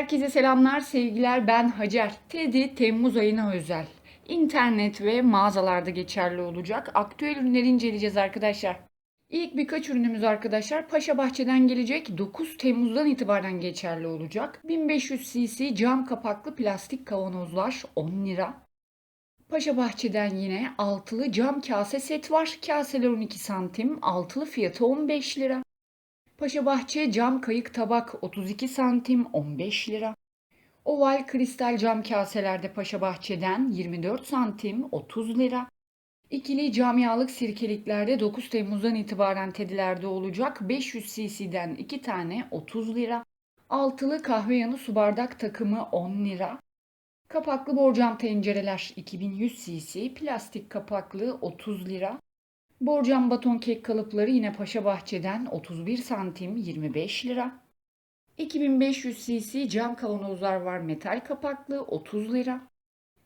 Herkese selamlar, sevgiler. Ben Hacer. Teddy Temmuz ayına özel. İnternet ve mağazalarda geçerli olacak. Aktüel ürünleri inceleyeceğiz arkadaşlar. İlk birkaç ürünümüz arkadaşlar Paşa Bahçe'den gelecek 9 Temmuz'dan itibaren geçerli olacak. 1500 cc cam kapaklı plastik kavanozlar 10 lira. Paşa Bahçe'den yine altılı cam kase set var. Kaseler 12 santim, altılı fiyatı 15 lira. Paşa Bahçe cam kayık tabak 32 santim 15 lira. Oval kristal cam kaselerde Paşa Bahçe'den 24 santim 30 lira. İkili cam yağlık sirkeliklerde 9 Temmuz'dan itibaren tedilerde olacak 500 cc'den 2 tane 30 lira. Altılı kahve yanı su bardak takımı 10 lira. Kapaklı borcam tencereler 2100 cc, plastik kapaklı 30 lira. Borcam baton kek kalıpları yine Paşa Bahçe'den 31 santim 25 lira. 2500 cc cam kavanozlar var metal kapaklı 30 lira.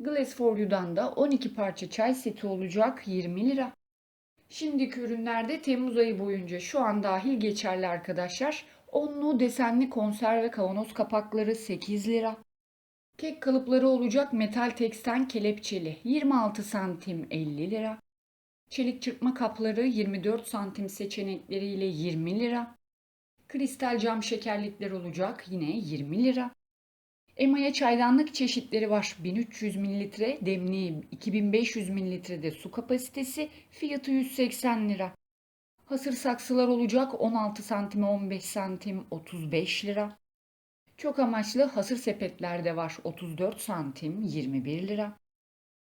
Glass for You'dan da 12 parça çay seti olacak 20 lira. Şimdiki ürünlerde Temmuz ayı boyunca şu an dahil geçerli arkadaşlar. Onlu desenli konserve kavanoz kapakları 8 lira. Kek kalıpları olacak metal teksten kelepçeli 26 santim 50 lira. Çelik çırpma kapları 24 santim seçenekleriyle 20 lira. Kristal cam şekerlikler olacak yine 20 lira. Emaya çaydanlık çeşitleri var. 1300 mililitre demliği 2500 mililitrede su kapasitesi fiyatı 180 lira. Hasır saksılar olacak 16 santime 15 santim 35 lira. Çok amaçlı hasır sepetler de var 34 santim 21 lira.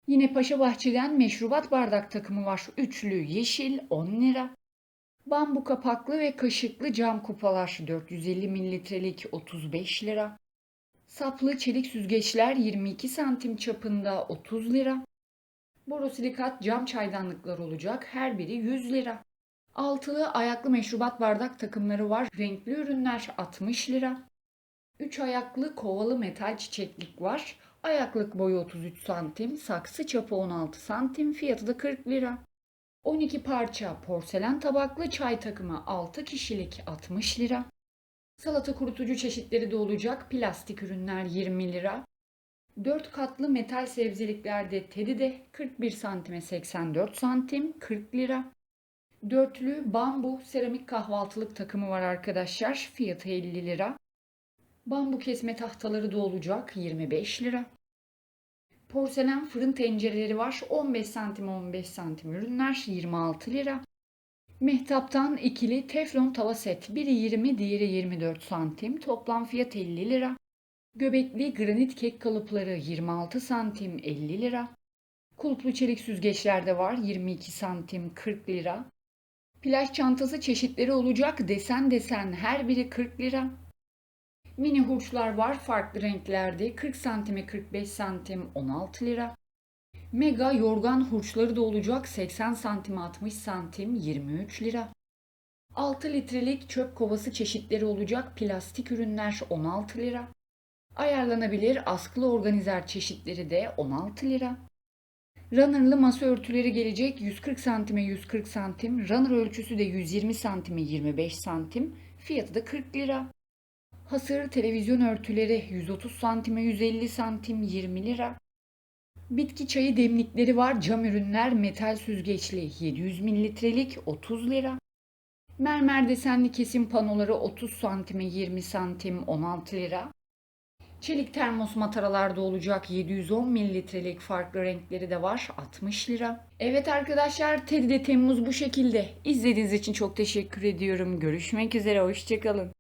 Yine Paşa Bahçe'den meşrubat bardak takımı var. Üçlü yeşil 10 lira. Bambu kapaklı ve kaşıklı cam kupalar 450 mililitrelik 35 lira. Saplı çelik süzgeçler 22 santim çapında 30 lira. Borosilikat cam çaydanlıklar olacak. Her biri 100 lira. Altılı ayaklı meşrubat bardak takımları var. Renkli ürünler 60 lira. 3 ayaklı kovalı metal çiçeklik var. Ayaklık boyu 33 santim, saksı çapı 16 santim, fiyatı da 40 lira. 12 parça porselen tabaklı çay takımı 6 kişilik 60 lira. Salata kurutucu çeşitleri de olacak plastik ürünler 20 lira. 4 katlı metal sebzeliklerde Teddy'de 41 santime 84 santim 40 lira. Dörtlü bambu seramik kahvaltılık takımı var arkadaşlar. Fiyatı 50 lira. Bambu kesme tahtaları da olacak 25 lira. Porselen fırın tencereleri var 15 santim 15 santim ürünler 26 lira. Mehtaptan ikili teflon tava set biri 20 diğeri 24 santim toplam fiyat 50 lira. Göbekli granit kek kalıpları 26 santim 50 lira. Kulplu çelik süzgeçler de var 22 santim 40 lira. Plaj çantası çeşitleri olacak desen desen her biri 40 lira. Mini hurçlar var farklı renklerde 40 santime 45 santim 16 lira. Mega yorgan hurçları da olacak 80 santim 60 santim 23 lira. 6 litrelik çöp kovası çeşitleri olacak plastik ürünler 16 lira. Ayarlanabilir askılı organizer çeşitleri de 16 lira. Runner'lı masa örtüleri gelecek 140 santime 140 santim. Runner ölçüsü de 120 santime 25 santim. Fiyatı da 40 lira. Hasır televizyon örtüleri 130 santime 150 santim 20 lira. Bitki çayı demlikleri var. Cam ürünler metal süzgeçli 700 mililitrelik 30 lira. Mermer desenli kesim panoları 30 santime 20 santim 16 lira. Çelik termos mataralarda olacak 710 mililitrelik farklı renkleri de var 60 lira. Evet arkadaşlar Teddy'de Temmuz bu şekilde. İzlediğiniz için çok teşekkür ediyorum. Görüşmek üzere hoşçakalın.